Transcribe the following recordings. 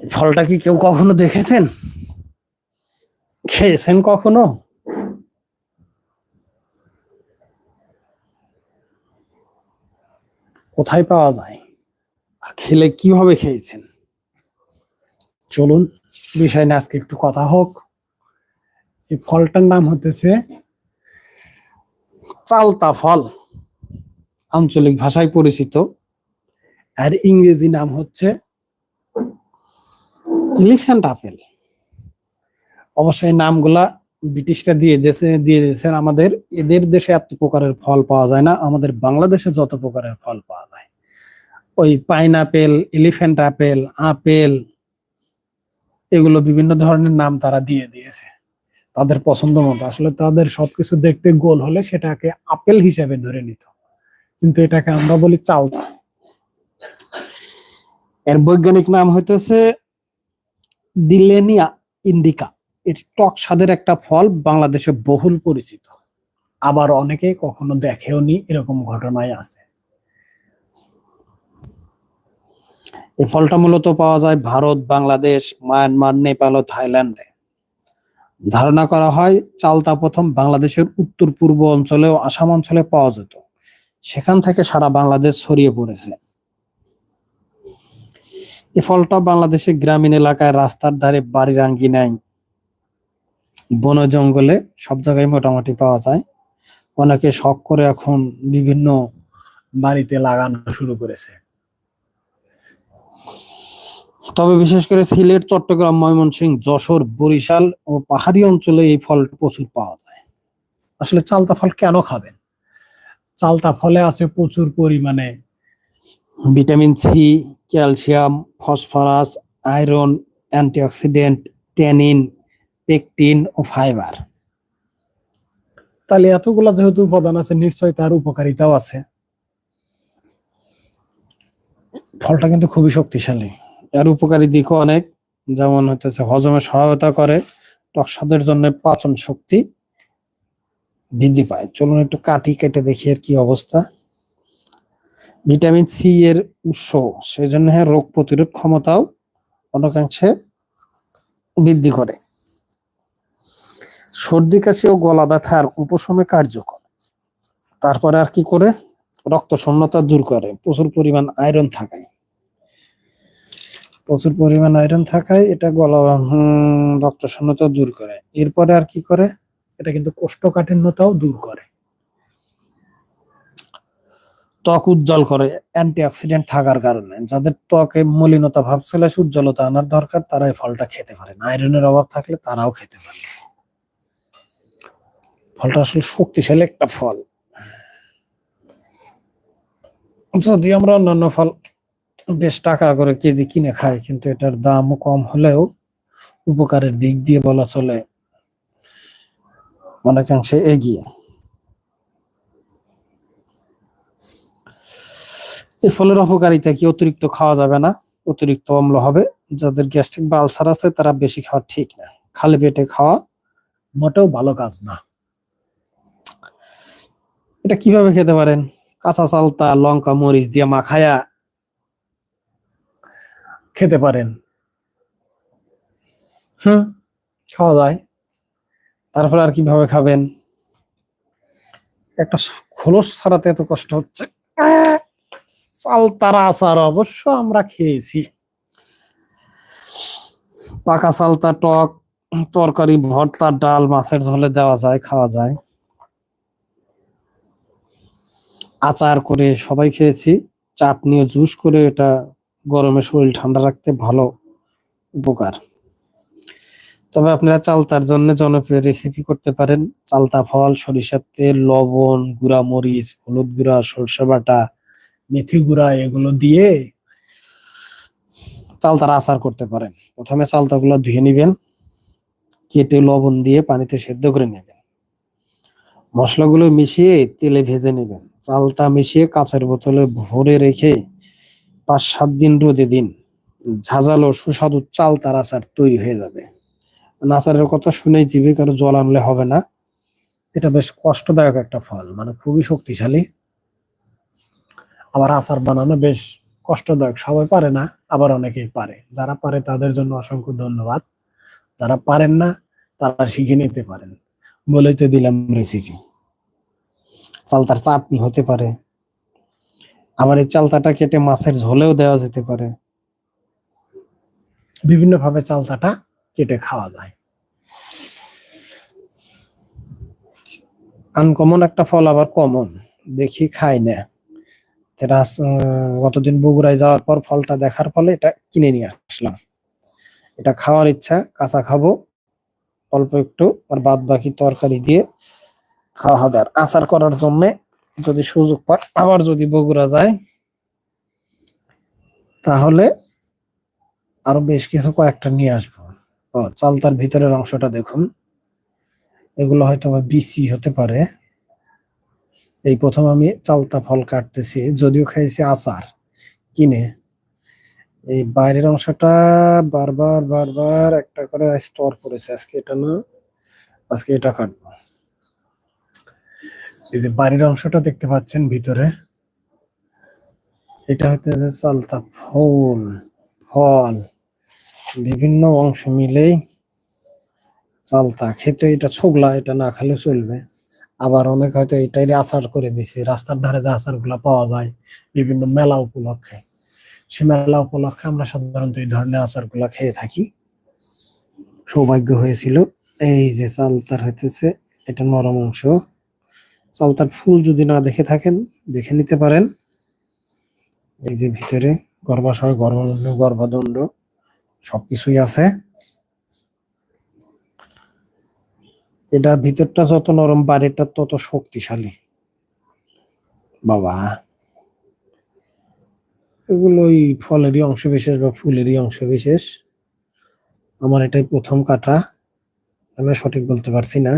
ফলটা কি কেউ কখনো দেখেছেন? খেয়েছেন কখনো? কোথায় পাওয়া যায়? আর খেলে কীভাবে খেয়েছেন? চলুন, বিষয় নিয়ে আজকে একটু কথা হোক। এই ফলটার নাম হতেছে চালতা ফল। আঞ্চলিক ভাষায় পরিচিত। আর ইংরেজি নাম হচ্ছে এলিফ্যান্ট আপেল অবশ্যই নামগুলা ব্রিটিশরা দিয়ে দিয়েছে, দিয়ে দিয়েছেন। আমাদের, এদের দেশে এত প্রকারের ফল পাওয়া যায় না। আমাদের বাংলাদেশে যত প্রকারের ফল পাওয়া যায়। ওই pineapple elephant apple apple এগুলো বিভিন্ন ধরনের নাম তারা দিয়ে দিয়েছে। তাদের পছন্দ মতো। আসলে তাদের সবকিছু দেখতে গোল হলে সেটাকে আপেল হিসেবে ধরে নিত। কিন্তু এটাকে আমরা বলি চালতা। এর বৈজ্ঞানিক নাম হইতেছে দিলেনিয়া ইন্ডিকা এটি টক স্বাদের একটা ফল, বাংলাদেশে বহুল পরিচিত। আবার অনেকে কখনো দেখেওনি এরকম ঘটনায় আছে। এই ফলটা মূলত পাওয়া যায় ভারত, বাংলাদেশ, মায়ানমার, নেপাল ও থাইল্যান্ডে। ধারণা করা হয় চালতা প্রথম বাংলাদেশের উত্তর পূর্ব অঞ্চলে ও আসাম অঞ্চলে পাওয়া যেত। সেখান থেকে সারা বাংলাদেশ ছড়িয়ে পড়েছে। এই ফলটা বাংলাদেশের গ্রামীণ এলাকায় রাস্তার ধারে বাড়ির আঙ্গিনায় বন জঙ্গলে সব জায়গায় মোটামুটি পাওয়া যায়। অনেকে শখ করে এখন বিভিন্ন বাড়িতে লাগানো শুরু করেছে। তবে বিশেষ করে সিলেট, চট্টগ্রাম, ময়মনসিংহ, যশোর, বরিশাল ও পাহাড়ি অঞ্চলে এই ফল প্রচুর পাওয়া যায়। আসলে চালতা ফল কেন খাবেন? চালতা ফলে আছে প্রচুর পরিমাণে vitamin C calcium, phosphorus, iron, antioxidant, tannin, pectin ও ফাইবার। তাহলে এতগুলা যেহেতু উপাদান আছে নিশ্চয় তার উপকারিতাও আছে। ফলটা কিন্তু খুবই শক্তিশালী। এর উপকারী দিকও অনেক, যেমন হচ্ছে হজমে সহায়তা করে টক স্বাদের জন্য পাচন শক্তি বৃদ্ধি পায়। চলুন একটু কাটি কেটে দেখি এর কি অবস্থা। ভিটামিন সি এর উৎস সেই জন্য রোগ প্রতিরোধ ক্ষমতাও অনেকাংশে বৃদ্ধি করে। সর্দি, কাশি ও গলা ব্যথার উপশমে কার্যকর। তারপরে আর কি করে? রক্ত শূন্যতা দূর করে। প্রচুর পরিমাণ আয়রন থাকায়। প্রচুর পরিমাণ আয়রন থাকায় এটা গলা রক্ত শূন্যতা দূর করে। এরপরে আর কি করে? এটা কিন্তু কোষ্ঠকাঠিন্যতাও দূর করে। ত্বক উজ্জ্বল করে অ্যান্টিঅক্সিডেন্ট থাকার কারণে। যাদের ত্বকে মলিনতা ভাব আসে, উজ্জ্বলতা আনার দরকার তারা এই ফলটা খেতে পারেন। আয়রনের অভাব থাকলে তারাও খেতে পারে ফলটা আসলে শক্তিশালী একটা ফল। যদি আমরা অন্যান্য ফল বেশ টাকা করে কেজি কিনে খাই কিন্তু এটার দামও কম হলেও উপকারের দিক দিয়ে বলা চলে অনেকাংশে এগিয়ে। এই ফলের অপকারিতা কি? অতিরিক্ত খাওয়া যাবে না, অতিরিক্ত অম্ল হবে। যাদের গ্যাস্ট্রিক বা আলসার আছে, তারা বেশি খাওয়া ঠিক না। খালি পেটে খাওয়া মোটেও ভালো কাজ না। এটা কীভাবে খেতে পারেন? কাঁচা চালতা, লঙ্কা, মরিচ দিয়ে মাখায়া খেতে পারেন। হুম, খাওয়া যায়। তারপরে আর কীভাবে খাবেন? একটা খোলস ছাড়াতে এত কষ্ট হচ্ছে। চালতার আচার অবশ্য আমরা খেয়েছি। পাকা চালতা টক, তরকারি, ভর্তা, ডাল, মাছের ঝোলে দেওয়া যায়, খাওয়া যায়। আচার করে সবাই খেয়েছি। চাটনি ও জুস করে এটা গরমে শরীর ঠান্ডা রাখতে ভালো উপকার। তবে আপনারা চালতার জন্য জনপ্রিয় রেসিপি করতে পারেন। চালতা ফল, সরিষার তেল, লবণ, গুঁড়া মরিচ, হলুদ গুঁড়া, সরষে বাটা মেথি গুঁড়া এগুলো দিয়ে চালতার আচার করতে পারেন। প্রথমে চালতাগুলো ধুয়ে নেবেন, কেটে লবণ দিয়ে পানিতে সেদ্ধ করে নেবেন। মশলাগুলো মিশিয়ে তেলে ভেজে নেবেন। চালতা মিশিয়ে কাঁচের বোতলে ভরে রেখে পাঁচ সাত দিন রোদে দিন। ঝাঁঝালো সুস্বাদু চালতার আচার তৈরি হয়ে যাবে। আচারের কথা শুনেই জিভে কারও জল আনলে হবে না। এটা বেশ কষ্টদায়ক একটা ফল মানে খুবই শক্তিশালী। আবার আচার বানানো বেশ কষ্টদায়ক, সবাই পারে না, আবার অনেকেই পারে। যারা পারে তাদের জন্য অসংখ্য ধন্যবাদ। যারা পারেন না, তারা শিখে নিতে পারেন। বলেই তো দিলাম রেসিপি চালতার চাটনি হতে পারে। আবার এই চালতাটা কেটে মাছের ঝোলেও দেওয়া যেতে পারে। বিভিন্ন ভাবে চালতাটা কেটে খাওয়া যায়। আনকমন একটা ফল আবার কমন দেখি খাই না। আহ, গতদিন বগুড়ায় যাওয়ার পর ফলটা দেখার ফলে এটা কিনে নিয়ে আসলাম। এটা খাওয়ার ইচ্ছা কাঁচা খাব অল্প একটু আর বাদ বাকি তরকারি দিয়ে খাওয়া হবে। আর আচার করার জন্য যদি সুযোগ পায় আবার যদি বগুড়া যায় তাহলে আরও বেশ কিছু কয়েকটা নিয়ে আসব। চালতার ভিতরের অংশটা দেখুন। এগুলো হয়তো বিসি হতে পারে। এই প্রথম আমি চালতা ফল কাটতেছি, যদিও খাইছি আচার, কিনে। এই বাইরের অংশটা বারবার বারবার একটা করে স্তর পড়েছে আজকে এটা না, আজকে এটা কাটবো। এই যে বাইরের অংশটা দেখতে পাচ্ছেন ভিতরে, এটা হচ্ছে চালতা ফুল, ফল, বিভিন্ন অংশ মিলেই চালতা। খেতে এটা ছোগলা, এটা না খেলে চলবে। আবার অনেক হয়তো এটাই আচার করে দিছে, রাস্তার ধারে যে আচারগুলা পাওয়া যায়, বিভিন্ন মেলা উপলক্ষে। সে মেলা উপলক্ষে আমরা সাধারণত এই ধরনের আচারগুলা খেয়ে থাকি। সৌভাগ্য হয়েছিল, এই যে চালতার হইতেছে, এটা নরম অংশ। চালতার ফুল যদি না দেখে থাকেন, দেখে নিতে পারেন। এই যে ভিতরে গর্ভাশয় গর্ভদণ্ড গর্ভদণ্ড সবকিছুই আছে। এটা ভিতরটা যত নরম বাইরেটা তত শক্তিশালী। বাবা। এগুলো ওই ফলেরই অংশ বিশেষ বা ফুলেরই অংশ বিশেষ আমার এটাই প্রথম কাটা। আমি সঠিক বলতে পারছি না।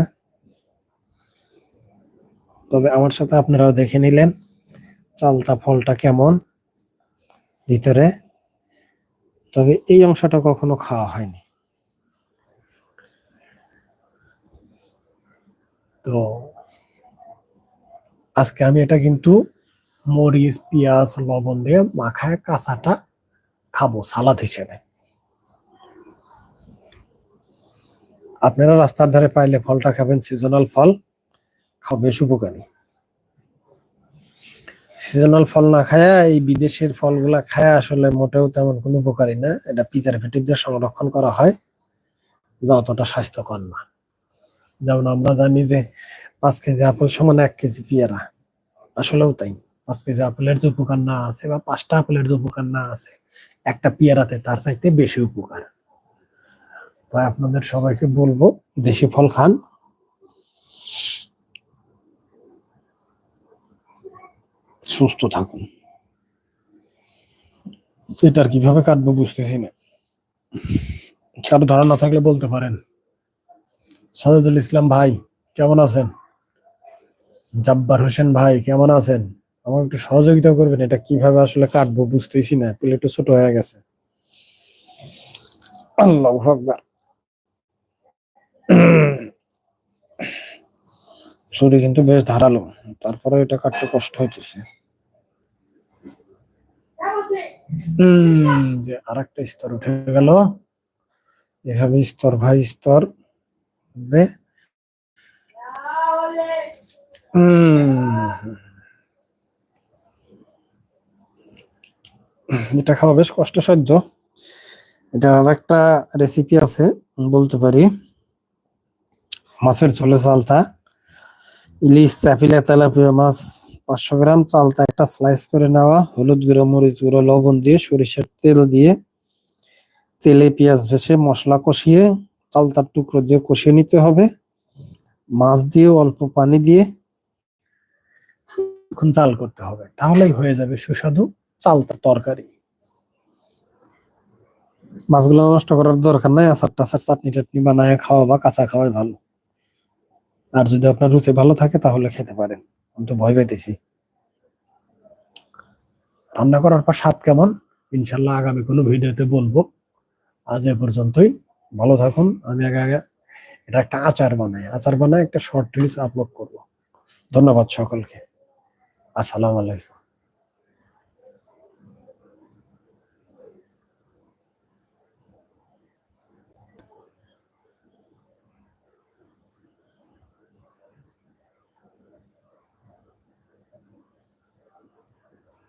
তবে আমার সাথে আপনারাও দেখে নিলেন চালতা ফলটা কেমন ভিতরে। তবে এই অংশটা কখনো খাওয়া হয়নি। তো আজকে আমি এটা কিন্তু মরিচ, পেঁয়াজ, লবণ দিয়ে মাখায় কাঁচাটা খাব, সালাদ হিসেবে। আপনারা রাস্তার ধারে পাইলে ফলটা খাবেন সিজনাল ফল খাও বেশ উপকারী। সিজনাল ফল না খায়া এই বিদেশের ফলগুলা খায়া আসলে মোটেও তেমন কোনো উপকারী না। এটা পিতার ভেটিকদের সংরক্ষণ করা হয় যা অতটা স্বাস্থ্যকর না। যেমন আমরা জানি যে পাঁচ কেজি আপেল সমান এক কেজি পেয়ারা। আসলেও তাই। পাঁচ কেজি আপেলের যে উপকার না আছে বা পাঁচটা আপেলের যে উপকার না আছে, একটা পেয়ারাতে তার চাইতে বেশি উপকার। তাই আপনাদের সবাইকে বলব, দেশি ফল খান। সুস্থ থাকুন। এটার কীভাবে কাটবো বুঝতেছি না। কারও ধারণা না থাকলে বলতে পারেন। সাদুল ইসলাম ভাই কেমন আছেন? জাব্বার হোসেন ভাই কেমন আছেন? আমার একটু সহযোগিতা করবেন এটা কীভাবে আসলে কাটবো বুঝতেছি না প্লেটও ছোট হয়ে গেছে। আল্লাহ আকবার। ছুরি কিন্তু বেশ ধারালো তারপরে এটা কাটতে কষ্ট হইতেছে। হম যে আর একটা স্তর উঠে গেল। এভাবে স্তর ভাই স্তর হবে। এটা খাওয়া বেশ কষ্টসাধ্য। এটা আর একটা রেসিপি আছে বলতে পারি। মাছের ঝোলে চালতা ইলিশ, চাপিলা, তেলাপিয়া মাছ, পাঁচশো গ্রাম চালতা একটা স্লাইস করে নেওয়া। হলুদ গুঁড়ো, মরিচ গুঁড়ো, লবণ দিয়ে সরিষার তেল দিয়ে তেলে পেঁয়াজ ভেসে মশলা কষিয়ে চালতার টুকরো দিয়ে কষিয়ে নিতে হবে। মাছ দিয়ে অল্প পানি দিয়ে এখন চাল করতে হবে। তাহলেই হয়ে যাবে সুস্বাদু চালতা তরকারি। মাছগুলো নষ্ট করার দরকার নাই, আচার টাচার চাটনি টাটনি বানায় খাওয়া বা কাঁচা খাওয়াই ভালো। আর যদি আপনার রুচি ভালো থাকে তাহলে খেতে পারেন। আমি তো ভয় পেতেছি রান্না করার পর স্বাদ কেমন? ইনশাল্লাহ আগামী কোনো ভিডিওতে বলব। আজ এ পর্যন্তই। ভালো থাকুন, আমি আগে আগে এটা একটা আচার বানাই। আচার বানাই একটা শর্ট রিলস আপলোড করব। ধন্যবাদ সকলকে। আসসালামু আলাইকুম।